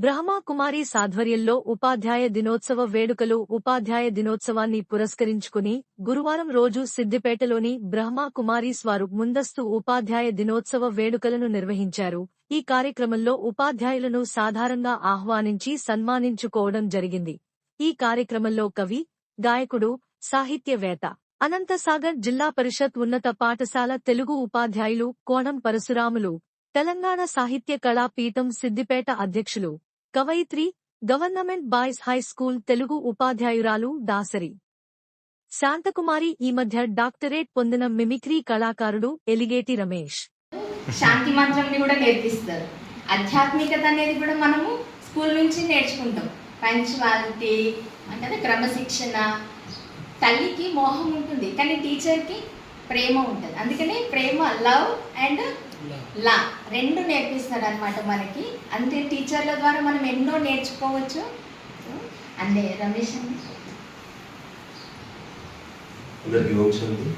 బ్రహ్మాకుమారి సాధ్వర్యంలో ఉపాధ్యాయ దినోత్సవ వేడుకలు ఉపాధ్యాయ దినోత్సవాన్ని పురస్కరించుకుని గురువారం రోజు సిద్దిపేటలోని బ్రహ్మాకుమారీస్ వారు ముందస్తు ఉపాధ్యాయ దినోత్సవ వేడుకలను నిర్వహించారు. ఈ కార్యక్రమంలో ఉపాధ్యాయులను సాధారణంగా ఆహ్వానించి సన్మానించుకోవడం జరిగింది. ఈ కార్యక్రమంలో కవి గాయకుడు సాహిత్యవేత్త అనంతసాగర్ జిల్లా పరిషత్ ఉన్నత పాఠశాల తెలుగు ఉపాధ్యాయులు కోణం పరశురాములు తెలంగాణ సాహిత్య కళా పీఠం సిద్దిపేట అధ్యక్షులు కవయిత్రి government boys high school Telugu ఉపాధ్యాయురాలు దాసరి. శాంతకుమారి ఈ మధ్య డాక్టరేట్ పొందిన మిమిక్రీ కళాకారుడు ఎలిగేటి రమేష్. శాంతి మంత్రంని కూడా నేర్పిస్తారు. ఆధ్యాత్మికత అనేది కూడా మనము స్కూల్ నుంచి నేర్చుకుంటాం. పంచువాలిటీ అంటే క్రమశిక్షణ తల్లికి మోహం ఉంటుంది కానీ టీచర్కి ప్రేమ ఉంటుంది. అందుకని ప్రేమ లవ్ అండ్ లా రెండు నేర్పిస్తారు అనమాట మనకి. అంతే టీచర్ల ద్వారా మనం ఎన్నో నేర్చుకోవచ్చు. అంతే రమేష్ అండి అందరికీ ఓం శాంతి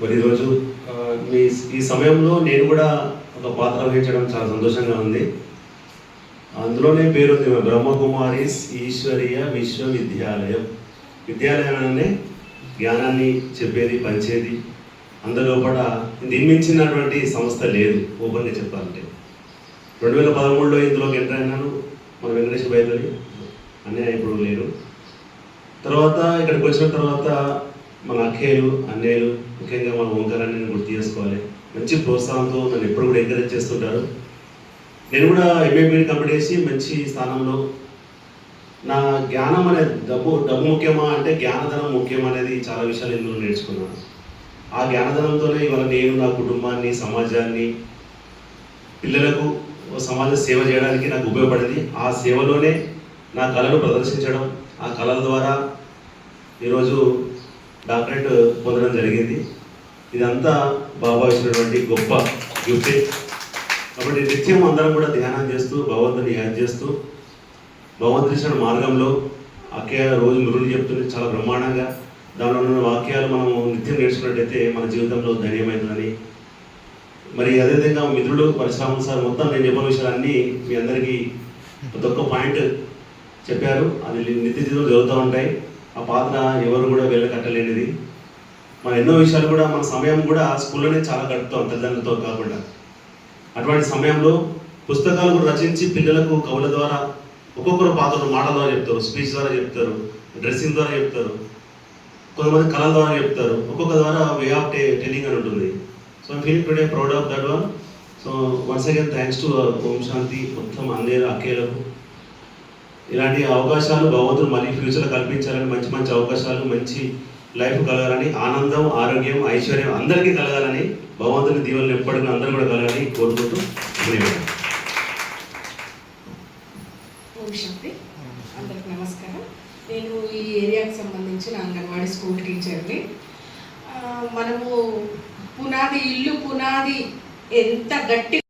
మరి ఈరోజు మీ ఈ సమయంలో నేను కూడా ఒక పాత్ర వహించడం చాలా సంతోషంగా ఉంది. అందులోనే పేరుంది మన బ్రహ్మకుమారిస్ ఈశ్వరీయ విశ్వవిద్యాలయం. విద్యాలయం అనగానే జ్ఞానాన్ని చెప్పేది పంచేది. అందులో కూడా నిర్మించినటువంటి సంస్థ లేదు. ఓపెన్గా చెప్పాలంటే. రెండు వేల పదమూడులో ఇందులోకి ఎంటర్ అయినాను మన వెంకటేశ్వర బయలుదేరి అన్నయ్య ఇప్పుడు లేరు. తర్వాత ఇక్కడికి వచ్చిన తర్వాత మన అక్కయ్యలు అన్నయ్యలు ముఖ్యంగా మన ఓంకారాన్ని గుర్తు చేసుకోవాలి. మంచి ప్రోత్సాహంతో నన్ను ఎప్పుడు కూడా ఎంకరేజ్ చేస్తుంటారు. నేను కూడా ఎంఏబీని కంప్లీట్ చేసి మంచి స్థానంలో నా జ్ఞానం అనేది డబ్బు డబ్బు ముఖ్యమా అంటే జ్ఞానధనం ముఖ్యం అనేది చాలా విషయాలు ఇందులో నేర్చుకున్నాను. ఆ జ్ఞానధనంతోనే ఇవాళ నేను నా కుటుంబాన్ని సమాజాన్ని పిల్లలకు సమాజ సేవ చేయడానికి నాకు ఉపయోగపడింది. ఆ సేవలోనే నా కళను ప్రదర్శించడం ఆ కళల ద్వారా ఈరోజు డాక్టరేట్ పొందడం జరిగింది. ఇదంతా బాబా ఇచ్చినటువంటి గొప్ప గిఫ్టే. కాబట్టి నిత్యం అందరం కూడా ధ్యానం చేస్తూ భగవంతుని యాద్ చేస్తూ భగవంతుని మార్గంలో అక్కయ్య రోజు మురులు చెప్తుంటే చాలా బ్రహ్మాండంగా దానిలో ఉన్న వాక్యాలు మనము నిత్యం నేర్చుకున్నట్టయితే మన జీవితంలో ధైర్యమైందని మరి అదేవిధంగా మిత్రుడు పరిశ్రమ సార్ మొత్తం నేను చెప్పిన విషయాలన్నీ మీ అందరికీ ప్రతి ఒక్క పాయింట్ చెప్పారు. అది నిత్య జీవితంలో జరుగుతూ ఉంటాయి. ఆ పాత్ర ఎవరు కూడా వెళ్ళ కట్టలేనిది మన ఎన్నో విషయాలు కూడా మన సమయం కూడా స్కూల్లోనే చాలా గడుపుతాం తల్లిదండ్రులతో కాకుండా. అటువంటి సమయంలో పుస్తకాలు కూడా రచించి పిల్లలకు కవుల ద్వారా ఒక్కొక్కరు పాత్రలు మాటల ద్వారా చెప్తారు స్పీచ్ ద్వారా చెప్తారు డ్రెస్సింగ్ ద్వారా చెప్తారు. కొంతమంది కళల ద్వారా చెప్తారు. ఒక్కొక్క ద్వారా వే ఆఫ్ టే టెలింగ్ అని ఉంటుంది. So feel today proud of that one so once again thanks to Om Shanti మొత్తం అన్నయ్య అక్కయ్యలకు ఇలాంటి అవకాశాలు భగవంతుడు మళ్ళీ ఫ్యూచర్లో కల్పించాలని మంచి మంచి అవకాశాలు మంచి లైఫ్ కలగాలని ఆనందం ఆరోగ్యం ఐశ్వర్యం అందరికీ కలగాలని భగవంతుని దీవెనలు ఎప్పటికీ అందరూ కూడా కలగాలని కోరుకుంటూ అందరికి నమస్కారం. నేను ఈ ఏరియాకి సంబంధించిన అంగన్వాడీ స్కూల్ టీచర్ని. మనము పునాది ఇల్లు పునాది ఎంత గట్టి